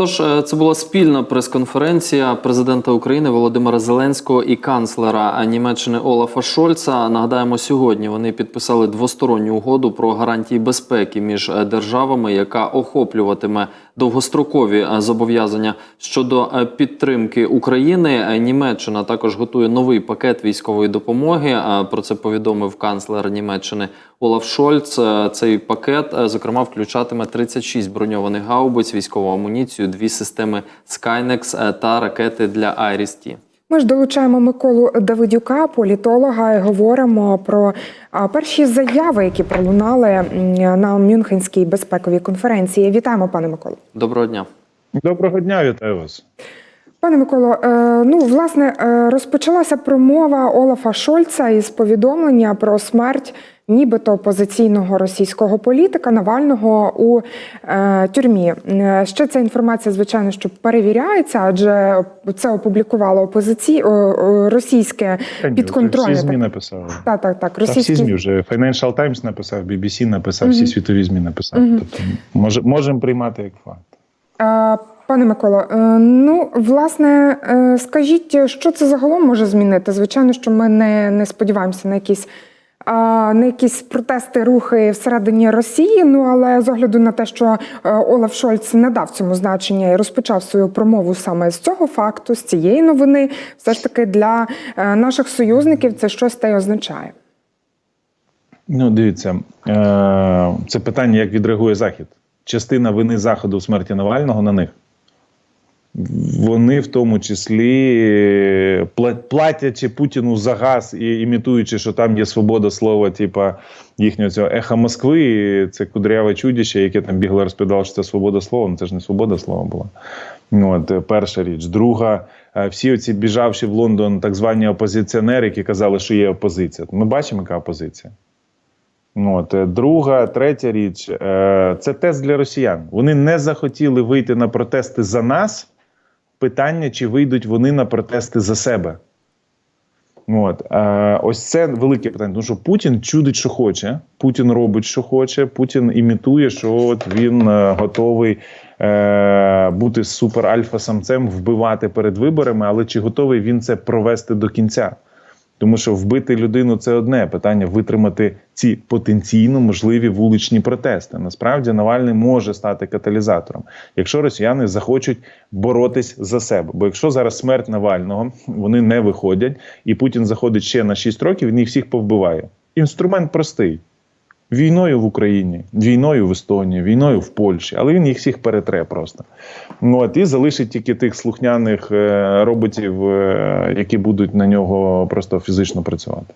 Отож, е, це була спільна прес-конференція президента України Володимира Зеленського і канцлера Німеччини Олафа Шольца. Нагадаємо, сьогодні вони підписали двосторонню угоду про гарантії безпеки між е, державами, яка охоплюватиме довгострокові е, зобов'язання щодо підтримки України. Німеччина також готує новий пакет військової допомоги. Про це повідомив канцлер Німеччини Олаф Шольц. Е, Цей пакет, е, зокрема, включатиме 36 броньованих гаубиць, військову амуніцію, дві системи Skynex е, та ракети для Айріс-Ті. Ми ж долучаємо Миколу Давидюка, політолога, і говоримо про перші заяви, які пролунали на Мюнхенській безпековій конференції. Вітаємо, пане Миколо. Доброго дня. Доброго дня, вітаю вас. Пане Миколо, е, ну власне е, розпочалася промова Олафа Шольца із повідомлення про смерть нібито опозиційного російського політика Навального у е, тюрмі. Ще ця інформація, звичайно, що перевіряється, адже це опублікувало опозиці... російське підконтрольне. Всі ЗМІ написали. Так, так, так. Та всі ЗМІ вже Financial Times написав, BBC написав, всі світові ЗМІ написав. Тобто може, можемо приймати як факт. Пане Миколо, е, ну власне, е, скажіть, що це загалом може змінити? Звичайно, що ми не, не сподіваємося на якісь. На якісь протести, рухи всередині Росії, ну але з огляду на те, що е, Олаф Шольц не дав цьому значення і розпочав свою промову саме з цього факту, з цієї новини, все ж таки для наших союзників це щось те й означає. Ну, дивіться, це питання, як відреагує Захід. Частина вини Заходу в смерті Навального на них. Вони в тому числі е, платячи Путіну за газ і імітуючи, що там є свобода слова, типа їхнього цього еха Москви, це кудряве чудіще, яке там бігло розповідало, що це свобода слова. Ну це ж не свобода слова була. Ну, От е, перша річ. Друга, е, всі оці біжавши в Лондон, так звані опозиціонери, які казали, що є опозиція. Ми бачимо, яка опозиція. Ну, От, друга, третя річ це тест для росіян. Вони не захотіли вийти на протести за нас. Питання, чи вийдуть вони на протести за себе. От. Е, ось це велике питання. Тому що Путін чудить, що хоче. Путін робить, що хоче. Путін імітує, що от він е, готовий е, бути супер-альфа-самцем, вбивати перед виборами, але чи готовий він це провести до кінця? Тому що вбити людину це одне питання витримати ці потенційно можливі вуличні протести. Насправді Навальний може стати каталізатором, якщо росіяни захочуть боротись за себе. Бо якщо зараз смерть Навального вони не виходять, і Путін заходить ще на 6 років, він їх всіх повбиває. Інструмент простий. Війною в Україні, війною в Естонії, війною в Польщі, але він їх всіх перетре просто. От, і залишить тільки тих слухняних е, роботів, е, які будуть на нього просто фізично працювати.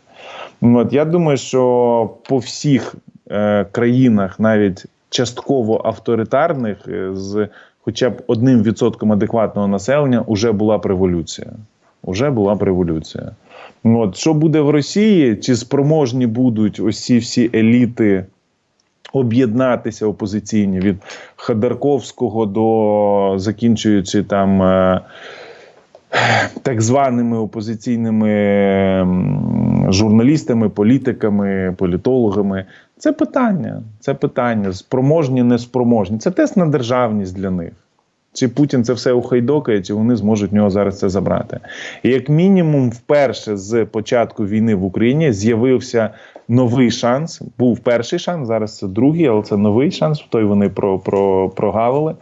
От, я думаю, що по всіх е, країнах, навіть частково авторитарних, з хоча б одним відсотком адекватного населення, вже була б революція. Уже була б революція. От, що буде в Росії? Чи спроможні будуть ці всі еліти об'єднатися опозиційні від Ходорковського до закінчуючи там е, так званими опозиційними журналістами, політиками, політологами? Це питання. Це питання. Спроможні, неспроможні. Це тест на державність для них. Чи Путін це все ухайдокає, чи вони зможуть в нього зараз це забрати? І як мінімум, вперше з початку війни в Україні з'явився новий шанс. Був перший шанс, зараз це другий, але це новий шанс. Той вони про, про, прогавили.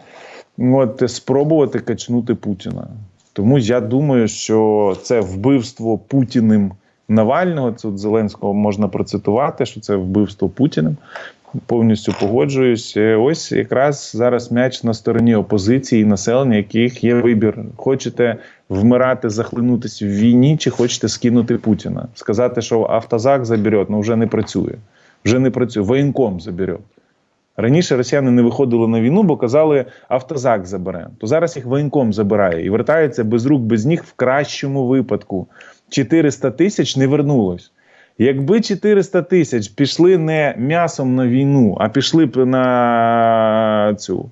От спробувати качнути Путіна. Тому я думаю, що це вбивство Путіним Навального. Це Зеленського можна процитувати, що це вбивство Путіним. Повністю погоджуюсь. Е, Ось якраз зараз м'яч на стороні опозиції і населення, яких є вибір. Хочете вмирати, захлинутися в війні, чи хочете скинути Путіна? Сказати, що автозак забере, ну вже не працює. Вже не працює. Воєнком забере. Раніше росіяни не виходили на війну, бо казали, автозак забере. То зараз їх воєнком забирає і вертаються без рук, без ніг в кращому випадку. 400 тисяч не вернулось. Якби 400 тисяч пішли не м'ясом на війну, а пішли б на цю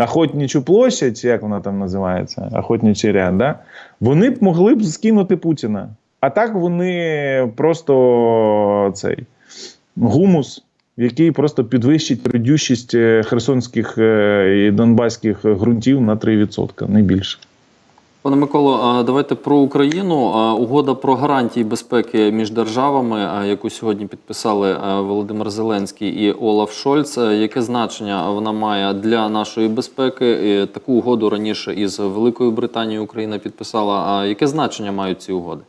Охотничу площадь, як вона там називається, Охотничий ряд, да? вони б могли б скинути Путіна. А так вони просто цей гумус який просто підвищить родючість е, херсонських е, і донбаських ґрунтів на 3%, не більше. Пане Миколо, давайте про Україну. Угода про гарантії безпеки між державами, яку сьогодні підписали Володимир Зеленський і Олаф Шольц. Яке значення вона має для нашої безпеки? Таку угоду раніше із Великою Британією Україна підписала. А яке значення мають ці угоди?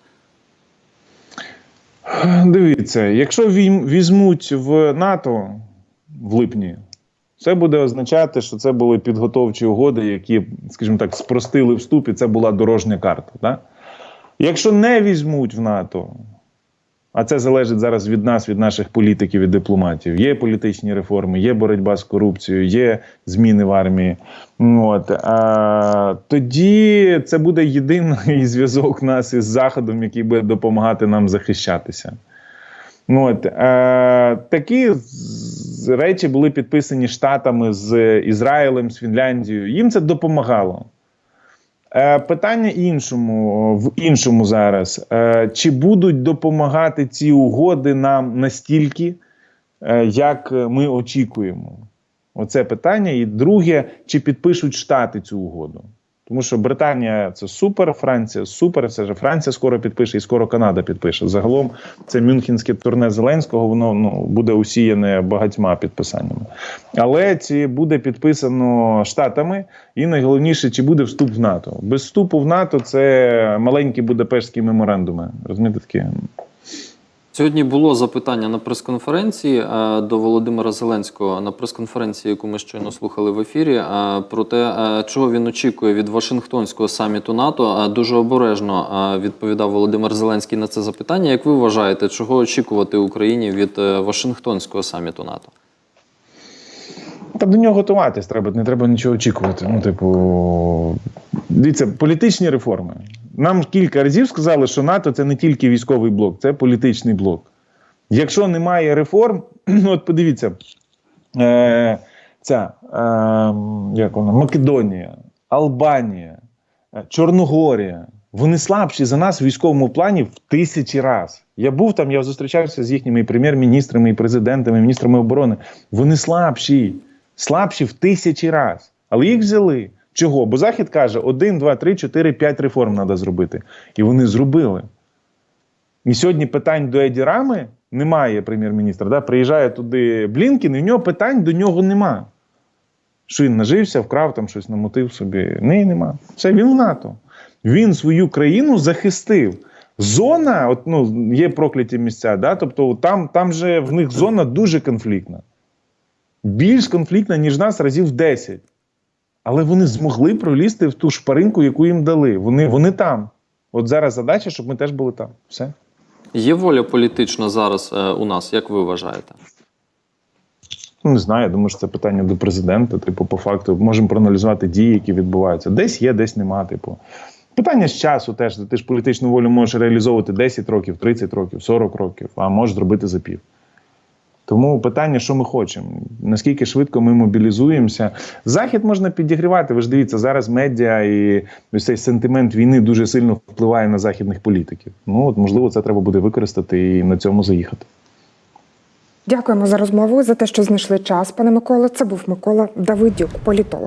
Дивіться, якщо візьмуть в НАТО в липні, це буде означати, що це були підготовчі угоди, які, скажімо так, спростили вступ, і це була дорожня карта. Да? Якщо не візьмуть в НАТО, а це залежить зараз від нас, від наших політиків і дипломатів. Є політичні реформи, є боротьба з корупцією, є зміни в армії. От, а, тоді це буде єдиний зв'язок нас із Заходом, який буде допомагати нам захищатися. Ну, От, е, такі речі були підписані Штатами з Ізраїлем, з Фінляндією. Їм це допомагало. Е, питання іншому, в іншому зараз. Е, чи будуть допомагати ці угоди нам настільки, е, як ми очікуємо? Оце питання. І друге, чи підпишуть Штати цю угоду? Тому що Британія це супер, Франція супер. Це ж Франція скоро підпише, і скоро Канада підпише. Загалом це мюнхенське турне Зеленського, воно ну буде усіяне багатьма підписаннями. Але чи буде підписано Штатами, і найголовніше, чи буде вступ в НАТО? Без вступу в НАТО це маленькі Будапештські меморандуми. Розумієте такі? Сьогодні було запитання на прес-конференції е, до Володимира Зеленського на прес-конференції, яку ми щойно слухали в ефірі, е, про те, е, чого він очікує від Вашингтонського саміту НАТО. Дуже обережно відповідав Володимир Зеленський на це запитання. Як ви вважаєте, чого очікувати Україні від Вашингтонського саміту НАТО? Та до нього готуватись треба, не треба нічого очікувати. Ну, типу, дивіться, політичні реформи. Нам кілька разів сказали, що НАТО це не тільки військовий блок, це політичний блок. Якщо немає реформ, ну от подивіться, е, ця е, як вона, Македонія, Албанія, е, Чорногорія. Вони слабші за нас в військовому плані в тисячі раз. Я був там, я зустрічався з їхніми прем'єр-міністрами, і президентами, і міністрами оборони. Вони слабші, слабші в тисячі раз. Але їх взяли. Чого? Бо Захід каже: один, два, три, чотири, п'ять реформ треба зробити. І вони зробили. І сьогодні питань до Еді Рами немає прем'єр-міністра. Да? Приїжджає туди Блінкін, і в нього питань до нього нема. Що він нажився, вкрав там щось намотив собі. Ні, нема. Все, він в НАТО. Він свою країну захистив. Зона, от, ну, є прокляті місця, да? тобто там, там же в них зона дуже конфліктна. Більш конфліктна, ніж нас разів 10. Але вони змогли пролізти в ту шпаринку, яку їм дали. Вони, вони там. От зараз задача, щоб ми теж були там. Все. Є воля політична зараз е, у нас, як ви вважаєте? Ну, не знаю, я думаю, що це питання до президента. Типу, по факту, можемо проаналізувати дії, які відбуваються. Десь є, десь нема. Типу. Питання з часу теж. Ти ж політичну волю можеш реалізовувати 10 років, 30 років, 40 років, а можеш зробити за пів. Тому питання, що ми хочемо, наскільки швидко ми мобілізуємося. Захід можна підігрівати. Ви ж дивіться, зараз медіа і ось цей сентимент війни дуже сильно впливає на західних політиків. Ну от можливо, це треба буде використати і на цьому заїхати. Дякуємо за розмову, за те, що знайшли час, пане Миколо. Це був Микола Давидюк, політолог.